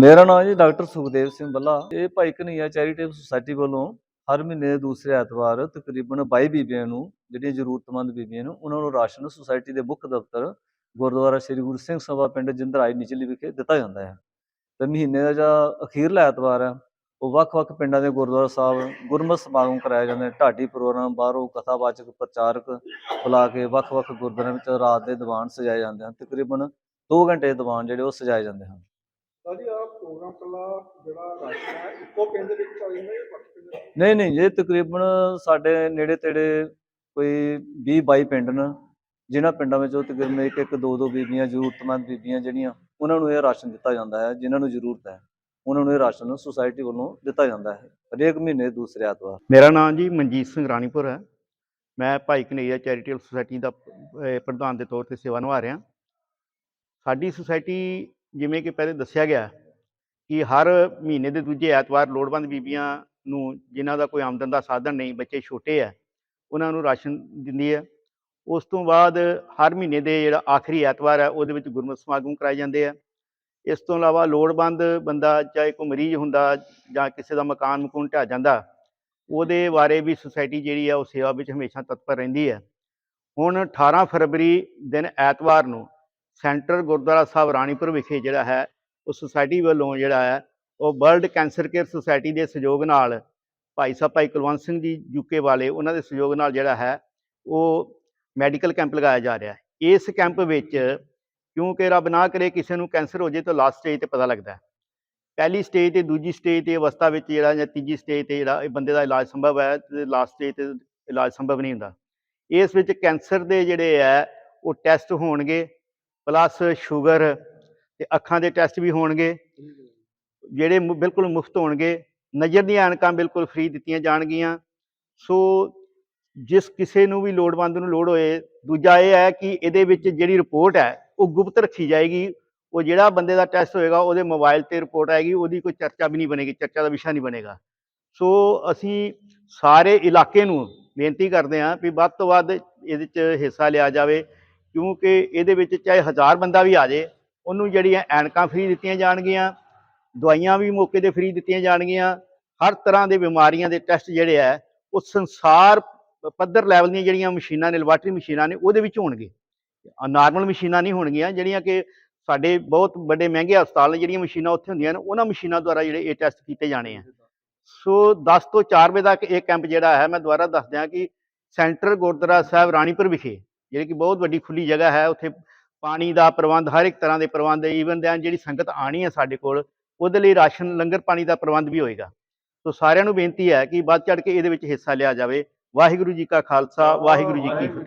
ਮੇਰਾ ਨਾਮ ਜੀ ਡਾਕਟਰ ਸੁਖਦੇਵ ਸਿੰਘ ਬੱਲਾ। ਇਹ ਭਾਈ ਕਨਈਆ ਚੈਰੀਟੇਬਲ ਸੁਸਾਇਟੀ ਵੱਲੋਂ ਹਰ ਮਹੀਨੇ ਦੇ ਦੂਸਰੇ ਐਤਵਾਰ ਤਕਰੀਬਨ 22 ਬੀਬੀਆਂ ਨੂੰ, ਜਿਹੜੀਆਂ ਜ਼ਰੂਰਤਮੰਦ ਬੀਬੀਆਂ ਨੂੰ, ਉਹਨਾਂ ਨੂੰ ਰਾਸ਼ਨ ਸੁਸਾਇਟੀ ਦੇ ਮੁੱਖ ਦਫ਼ਤਰ ਗੁਰਦੁਆਰਾ ਸ੍ਰੀ ਗੁਰੂ ਸਿੰਘ ਸਭਾ ਪਿੰਡ ਜਿੰਦਰਾਈ ਨਿਚਲੀ ਵਿਖੇ ਦਿੱਤਾ ਜਾਂਦਾ ਹੈ। ਤੇ ਮਹੀਨੇ ਦਾ ਜਿਹੜਾ ਅਖੀਰਲਾ ਐਤਵਾਰ ਹੈ, ਉਹ ਵੱਖ-ਵੱਖ ਪਿੰਡਾਂ ਦੇ ਗੁਰਦੁਆਰਾ ਸਾਹਿਬ ਗੁਰਮਤਿ ਸਮਾਗਮ ਕਰਾਏ ਜਾਂਦੇ ਨੇ। ਢਾਡੀ ਪ੍ਰੋਗਰਾਮ, ਬਾਹਰੋਂ ਕਥਾਵਾਚਕ, ਪ੍ਰਚਾਰਕ ਬੁਲਾ ਕੇ ਵੱਖ-ਵੱਖ ਗੁਰਦੁਆਰਿਆਂ ਵਿੱਚ ਰਾਤ ਦੇ ਦੀਵਾਨ ਸਜਾਏ ਜਾਂਦੇ ਹਨ। ਤਕਰੀਬਨ 2 ਘੰਟੇ ਦੇ ਦੀਵਾਨ ਜਿਹੜੇ ਉਹ ਸਜਾਏ ਜਾਂਦੇ ਹਨ। ਸਾਡੀ ਆ ਪ੍ਰੋਗਰਾਮ ਕੱਲਾ ਜਿਹੜਾ ਰਾਸ਼ਨ ਹੈ ਇੱਕੋ ਪਿੰਡ ਦੇ ਵਿੱਚ ਚੱਲ ਜਾਂਦਾ ਜਾਂ ਬਾਕੀ ਪਿੰਡ ਵਿੱਚ? ਨਹੀਂ ਨਹੀਂ ਇਹ ਤਕਰੀਬਨ ਸਾਡੇ ਨੇੜੇ ਤੇੜੇ ਕੋਈ 20 22 ਪਿੰਡ ਨੇ ਜਿਨ੍ਹਾਂ ਪਿੰਡਾਂ ਵਿੱਚ ਉਹ ਤਕਰੀਬਨ ਇੱਕ ਇੱਕ ਦੋ ਦੋ ਬੀਬੀਆਂ ਜ਼ਰੂਰਤਮੰਦ ਬੀਬੀਆਂ ਜਿਹੜੀਆਂ ਉਹਨਾਂ ਨੂੰ ਇਹ ਰਾਸ਼ਨ ਦਿੱਤਾ ਜਾਂਦਾ ਹੈ ਜਿਨ੍ਹਾਂ ਨੂੰ ਜ਼ਰੂਰਤ ਹੈ ਉਹਨਾਂ ਨੂੰ ਇਹ ਰਾਸ਼ਨ ਸੁਸਾਇਟੀ ਵੱਲੋਂ ਦਿੱਤਾ ਜਾਂਦਾ ਹੈ ਹਰੇਕ ਮਹੀਨੇ ਦੂਸਰੇ ਐਤਵਾਰ। ਮੇਰਾ ਨਾਮ ਜੀ ਮਨਜੀਤ ਸਿੰਘ ਰਾਣੀਪੁਰ ਹੈ। ਮੈਂ ਭਾਈ ਕਨਈਆ ਚੈਰੀਟੇਬਲ ਸੁਸਾਇਟੀ ਦਾ ਅਹ, ਪ੍ਰਧਾਨ ਦੇ ਤੌਰ ਤੇ ਸੇਵਾ ਨਿਭਾ ਰਿਹਾ। ਸਾਡੀ ਸੁਸਾਇਟੀ ਜਿਵੇਂ ਕਿ ਪਹਿਲੇ ਦੱਸਿਆ ਗਿਆ ਕਿ ਹਰ ਮਹੀਨੇ ਦੇ ਦੂਜੇ ਐਤਵਾਰ ਲੋੜਵੰਦ ਬੀਬੀਆਂ ਨੂੰ ਜਿਨ੍ਹਾਂ ਦਾ ਕੋਈ ਆਮਦਨ ਦਾ ਸਾਧਨ ਨਹੀਂ, ਬੱਚੇ ਛੋਟੇ ਹੈ ਉਹਨਾਂ ਨੂੰ ਰਾਸ਼ਨ ਦਿੰਦੀ ਹੈ। ਉਸ ਤੋਂ ਬਾਅਦ ਹਰ ਮਹੀਨੇ ਦੇ ਜਿਹੜਾ ਆਖਰੀ ਐਤਵਾਰ ਹੈ, ਉਹਦੇ ਵਿੱਚ ਗੁਰਮਤਿ ਸਮਾਗਮ ਕਰਾਏ ਜਾਂਦੇ ਆ। ਇਸ ਤੋਂ ਇਲਾਵਾ ਲੋੜਵੰਦ ਬੰਦਾ ਚਾਹੇ ਕੋਈ ਮਰੀਜ਼ ਹੁੰਦਾ ਜਾਂ ਕਿਸੇ ਦਾ ਮਕਾਨ ਮਕੂਨ ਢਹਿ ਜਾਂਦਾ, ਉਹਦੇ ਬਾਰੇ ਵੀ ਸੁਸਾਇਟੀ ਜਿਹੜੀ ਆ, ਉਹ ਸੇਵਾ ਵਿੱਚ ਹਮੇਸ਼ਾ ਤਤਪਰ ਰਹਿੰਦੀ ਹੈ। ਹੁਣ 18 ਫਰਵਰੀ ਦਿਨ ਐਤਵਾਰ ਨੂੰ ਸੈਂਟਰ ਗੁਰਦੁਆਰਾ ਸਾਹਿਬ ਰਾਣੀਪੁਰ ਵਿਖੇ ਜਿਹੜਾ ਹੈ, ਉਹ ਸੁਸਾਇਟੀ ਵੱਲੋਂ ਜਿਹੜਾ ਹੈ, ਉਹ ਵਰਲਡ ਕੈਂਸਰ ਕੇਅਰ ਸੁਸਾਇਟੀ ਦੇ ਸਹਿਯੋਗ ਨਾਲ ਭਾਈ ਸਾਹਿਬ, ਭਾਈ ਕੁਲਵੰਤ ਸਿੰਘ ਜੀ ਯੂਕੇ ਵਾਲੇ, ਉਹਨਾਂ ਦੇ ਸਹਿਯੋਗ ਨਾਲ ਜਿਹੜਾ ਹੈ, ਉਹ ਮੈਡੀਕਲ ਕੈਂਪ ਲਗਾਇਆ ਜਾ ਰਿਹਾ ਹੈ। ਇਸ ਕੈਂਪ ਵਿੱਚ ਕਿਉਂਕਿ ਰੱਬ ਨਾ ਕਰੇ ਕਿਸੇ ਨੂੰ ਕੈਂਸਰ ਹੋ ਜੇ ਤਾਂ ਲਾਸਟ ਸਟੇਜ ਤੇ ਪਤਾ ਲੱਗਦਾ ਹੈ। ਪਹਿਲੀ ਸਟੇਜ ਤੇ ਦੂਜੀ ਸਟੇਜ ਤੇ ਅਵਸਥਾ ਵਿੱਚ ਜਿਹੜਾ ਜਾਂ ਤੀਜੀ ਸਟੇਜ ਤੇ ਜਿਹੜਾ ਇਹ ਬੰਦੇ ਦਾ ਇਲਾਜ ਸੰਭਵ ਹੈ ਤੇ ਲਾਸਟ ਸਟੇਜ ਤੇ ਇਲਾਜ ਸੰਭਵ ਨਹੀਂ ਹੁੰਦਾ। ਇਸ ਵਿੱਚ ਕੈਂਸਰ ਦੇ ਜਿਹੜੇ ਹੈ, ਉਹ ਟੈਸਟ ਹੋਣਗੇ ਪਲੱਸ ਸ਼ੂਗਰ ਤੇ ਅੱਖਾਂ ਦੇ ਟੈਸਟ ਵੀ ਹੋਣਗੇ। ਜਿਹੜੇ ਬਿਲਕੁਲ ਮੁਫਤ ਹੋਣਗੇ। ਨਜ਼ਰ ਦੀਆਂ ਐਨਕਾਂ ਬਿਲਕੁਲ ਫ੍ਰੀ ਦਿੱਤੀਆਂ ਜਾਣਗੀਆਂ। ਸੋ ਜਿਸ ਕਿਸੇ ਨੂੰ ਵੀ ਲੋੜਵੰਦ ਨੂੰ ਲੋੜ ਹੋਏ, ਦੂਜਾ ਇਹ ਹੈ ਕਿ ਇਹਦੇ ਵਿੱਚ ਜਿਹੜੀ ਰਿਪੋਰਟ ਹੈ, ਉਹ ਗੁਪਤ ਰੱਖੀ ਜਾਏਗੀ। ਉਹ ਜਿਹੜਾ ਬੰਦੇ ਦਾ ਟੈਸਟ ਹੋਏਗਾ, ਉਹਦੇ ਮੋਬਾਈਲ ਤੇ ਰਿਪੋਰਟ ਆਏਗੀ। ਉਹਦੀ ਕੋਈ ਚਰਚਾ ਵੀ ਨਹੀਂ ਬਣੇਗੀ, ਚਰਚਾ ਦਾ ਵਿਸ਼ਾ ਨਹੀਂ ਬਣੇਗਾ। ਸੋ ਅਸੀਂ ਸਾਰੇ ਇਲਾਕੇ ਨੂੰ ਬੇਨਤੀ ਕਰਦੇ ਹਾਂ ਵੀ ਵੱਧ ਤੋਂ ਵੱਧ ਇਹਦੇ 'ਚ ਹਿੱਸਾ ਲਿਆ ਜਾਵੇ। ਕਿਉਂਕਿ ਇਹਦੇ ਵਿੱਚ ਚਾਹੇ ਹਜ਼ਾਰ ਬੰਦਾ ਵੀ ਆ ਜਾਏ ਉਹਨੂੰ ਜਿਹੜੀਆਂ ਐਨਕਾਂ ਫ੍ਰੀ ਦਿੱਤੀਆਂ ਜਾਣਗੀਆਂ, ਦਵਾਈਆਂ ਵੀ ਮੌਕੇ ਤੇ ਫ੍ਰੀ ਦਿੱਤੀਆਂ ਜਾਣਗੀਆਂ, ਹਰ ਤਰ੍ਹਾਂ ਦੇ ਬਿਮਾਰੀਆਂ ਦੇ ਟੈਸਟ ਜਿਹੜੇ ਆ, ਉਹ ਸੰਸਾਰ ਪੱਧਰ ਲੈਵਲ ਦੀਆਂ ਜਿਹੜੀਆਂ ਮਸ਼ੀਨਾਂ ਨੇ ਲੈਬਾਰਟਰੀ ਮਸ਼ੀਨਾਂ ਨੇ, ਉਹਦੇ ਵਿੱਚ ਹੋਣਗੇ। ਨਾਰਮਲ ਮਸ਼ੀਨਾਂ ਨਹੀਂ ਹੋਣਗੀਆਂ, ਜਿਹੜੀਆਂ ਕਿ ਸਾਡੇ ਬਹੁਤ ਵੱਡੇ ਮਹਿੰਗੇ ਹਸਪਤਾਲ ਨੇ, ਜਿਹੜੀਆਂ ਮਸ਼ੀਨਾਂ ਉੱਥੇ ਹੁੰਦੀਆਂ ਨੇ, ਉਹਨਾਂ ਮਸ਼ੀਨਾਂ ਦੁਆਰਾ ਜਿਹੜੇ ਇਹ ਟੈਸਟ ਕੀਤੇ ਜਾਣੇ ਆ। ਸੋ 10 ਤੋਂ 4 ਵਜੇ ਤੱਕ ਇਹ ਕੈਂਪ ਜਿਹੜਾ ਹੈ, ਮੈਂ ਦੁਬਾਰਾ ਦੱਸ ਦਿਆਂ ਕਿ ਸੈਂਟਰ ਗੁਰਦੁਆਰਾ ਸਾਹਿਬ ਰਾਣੀਪੁਰ ਵਿਖੇ ਜਿਹੜੀ ਕਿ ਬਹੁਤ ਵੱਡੀ ਖੁੱਲੀ ਜਗ੍ਹਾ ਹੈ, ਉੱਥੇ ਪਾਣੀ ਦਾ ਪ੍ਰਬੰਧ, ਹਰ ਇੱਕ ਤਰ੍ਹਾਂ ਦੇ ਪ੍ਰਬੰਧ ਈਵਨ ਦੈਨ ਜਿਹੜੀ ਸੰਗਤ ਆਣੀ ਹੈ ਸਾਡੇ ਕੋਲ, ਉਹਦੇ ਲਈ ਰਾਸ਼ਨ, ਲੰਗਰ ਪਾਣੀ ਦਾ ਪ੍ਰਬੰਧ ਵੀ ਹੋਏਗਾ। ਸੋ ਸਾਰਿਆਂ ਨੂੰ ਬੇਨਤੀ ਹੈ ਕਿ ਵੱਧ ਚੜ ਕੇ ਇਹਦੇ ਵਿੱਚ ਹਿੱਸਾ ਲਿਆ ਜਾਵੇ। ਵਾਹਿਗੁਰੂ ਜੀ ਕਾ ਖਾਲਸਾ, ਵਾਹਿਗੁਰੂ ਜੀ ਕੀ ਫਤਿਹ।